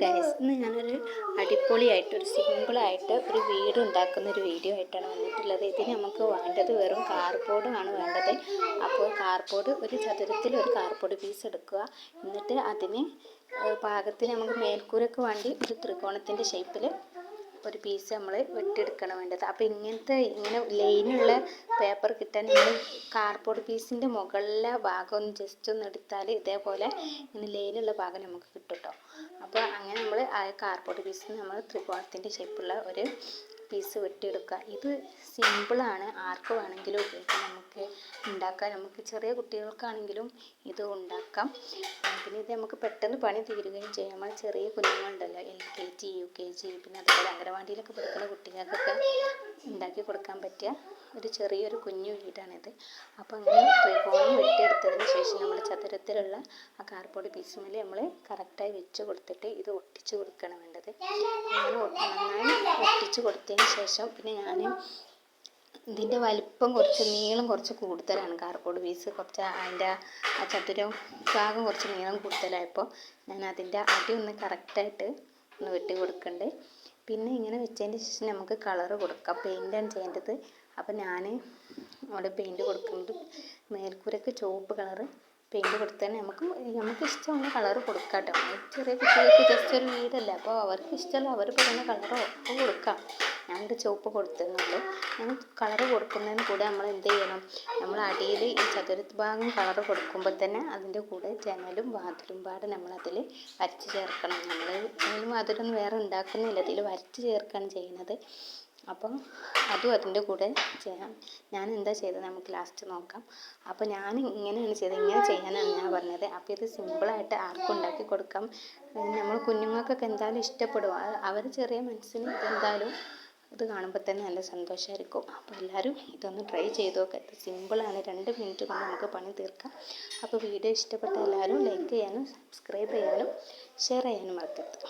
Guys ഇന്ന് ഞാനൊരു അടിപൊളിയായിട്ട് ഒരു സിമ്പിളായിട്ട് ഒരു വീട് ഉണ്ടാക്കുന്ന ഒരു വീഡിയോ ആയിട്ടാണ് വന്നിട്ടുള്ളത്. ഇതിന് നമുക്ക് വേണ്ടത് വെറും കാർഡ്ബോർഡ് ആണ് വേണ്ടത്. അപ്പോൾ കാർബോർഡ് ഒരു ചതുരത്തിൽ ഒരു കാർബോർഡ് പീസ് എടുക്കുക. എന്നിട്ട് അതിന് പാകത്തിന് നമുക്ക് മേൽക്കൂരക്ക് വേണ്ടി ഒരു ത്രികോണത്തിന്റെ ഷേപ്പിൽ ഒരു പീസ് നമ്മൾ വെട്ടിയെടുക്കണം വേണ്ടത് അപ്പോൾ ഇങ്ങനത്തെ ഇങ്ങനെ ലൈനുള്ള പേപ്പർ കിട്ടാൻ നമ്മൾ കാർഡ്ബോർഡ് പീസിന്റെ മുകളിലെ ഭാഗം ഒന്ന് ജസ്റ്റ് ഒന്ന് എടുത്താൽ ഇതേപോലെ ഇങ്ങനെ ലൈനുള്ള ഭാഗം നമുക്ക് കിട്ടും കേട്ടോ അപ്പോൾ അങ്ങനെ നമ്മൾ ആ കാർഡ്ബോർഡ് പീസിൽ നമ്മൾ ത്രികോണത്തിന്റെ ഷേപ്പുള്ള ഒരു പീസ് വെട്ടിയെടുക്കുക. ഇത് സിമ്പിളാണ് ആർക്ക് വേണമെങ്കിലും ഉപയോഗിക്കാം. നമുക്ക് ഉണ്ടാക്കാം നമുക്ക് ചെറിയ കുട്ടികൾക്കാണെങ്കിലും ഇത് ഉണ്ടാക്കാം. പിന്നെ ഇത് നമുക്ക് പെട്ടെന്ന് പണി തീരുകയും ചെയ്യാം. നമ്മൾ ചെറിയ കുഞ്ഞുങ്ങളുണ്ടല്ലോ L K G U K G പിന്നെ അതുപോലെ അംഗനവാടിയിലൊക്കെ പഠിക്കുന്ന കുട്ടികൾക്കൊക്കെ ഉണ്ടാക്കി കൊടുക്കാൻ പറ്റിയ ഒരു ചെറിയൊരു കുഞ്ഞു വീടാണിത്. അപ്പോൾ അങ്ങനെ ത്രികോണം വെട്ടിയെടുത്തതിന് ശേഷം നമ്മൾ ചതുരത്തിലുള്ള ആ കാർഡ്ബോർഡ് പീസുമേൽ നമ്മൾ കറക്റ്റായി വെച്ച് കൊടുത്തിട്ട് ഇത് ഒട്ടിച്ച് കൊടുക്കണം വേണ്ടത്. അങ്ങനെ നന്നായി ഒട്ടിച്ച് കൊടുത്തതിന് ശേഷം പിന്നെ ഞാൻ ഇതിന്റെ വലിപ്പം കുറച്ച് നീളം കുറച്ച് കൂടുതലാണ് കാർപോഡ് പീസ് കുറച്ച് അതിന്റെ ആ ചതുരം ഭാഗം കുറച്ച് നീളം കൂടുതലായപ്പോൾ ഞാൻ അതിന്റെ അടി ഒന്ന് കറക്റ്റായിട്ട് ഒന്ന് വെട്ടി കൊടുക്കണ്ട്. പിന്നെ ഇങ്ങനെ വെച്ചതിന് ശേഷം നമുക്ക് കളറ് കൊടുക്കാം. പെയിന്റാണ് ചെയ്യേണ്ടത്. അപ്പോൾ ഞാൻ അവിടെ പെയിന്റ് കൊടുക്കുന്നത് മേൽക്കൂരക്ക് ചുവപ്പ് കളറ് പെയിന്റ് കൊടുത്താൽ നമുക്ക് നമുക്ക് ഇഷ്ടമുള്ള കളറ് കൊടുക്കാം കേട്ടോ ചെറിയ കുട്ടികൾക്ക് ജസ്റ്റ് ഒരു വീടല്ലേ അപ്പോൾ അവർക്ക് ഇഷ്ടമുള്ള അവർ പറയുന്ന കളറോ ഒക്കെ കൊടുക്കാം. ഞാനിത് ചുവപ്പ് കൊടുത്തിരുന്നുണ്ട് ഞാൻ കളറ് കൊടുക്കുന്നതിന് കൂടെ നമ്മൾ എന്ത് ചെയ്യണം? നമ്മൾ അടിയിൽ ഈ ചതുരത്ത് ഭാഗം കളറ് കൊടുക്കുമ്പോൾ തന്നെ അതിന്റെ കൂടെ ജനലും വാതിലും പാടെ നമ്മളതിൽ വരച്ച് ചേർക്കണം. നമ്മൾ ഇതിലും വാതിലൊന്നും വേറെ ഉണ്ടാക്കുന്നില്ല. ഇതിൽ വരച്ച് ചേർക്കുകയാണ് ചെയ്യുന്നത്. അപ്പം അതും അതിന്റെ കൂടെ ചെയ്യാം. ഞാൻ എന്താ ചെയ്തത് നമുക്ക് ലാസ്റ്റ് നോക്കാം. അപ്പോൾ ഞാൻ ഇങ്ങനെയാണ് ചെയ്തത്. ഇങ്ങനെ ചെയ്യാനാണ് ഞാൻ പറഞ്ഞത്. അപ്പോൾ ഇത് സിമ്പിളായിട്ട് ആർക്കും ഉണ്ടാക്കി കൊടുക്കാം. നമ്മൾ കുഞ്ഞുങ്ങൾക്കൊക്കെ എന്തായാലും ഇഷ്ടപ്പെടും. അവർ ചെറിയ മനസ്സിന് ഇതെന്തായാലും ഇത് കാണുമ്പോൾ തന്നെ നല്ല സന്തോഷമായിരിക്കും അപ്പോൾ എല്ലാവരും ഇതൊന്ന് ട്രൈ ചെയ്ത് നോക്കുക ഇത് സിമ്പിളാണ് രണ്ട് മിനിറ്റ് കൊണ്ട് നമുക്ക് പണി തീർക്കാം. അപ്പോൾ വീഡിയോ ഇഷ്ടപ്പെട്ട എല്ലാവരും ലൈക്ക് ചെയ്യാനും സബ്സ്ക്രൈബ് ചെയ്യാനും ഷെയർ ചെയ്യാനും മറക്കരുത്.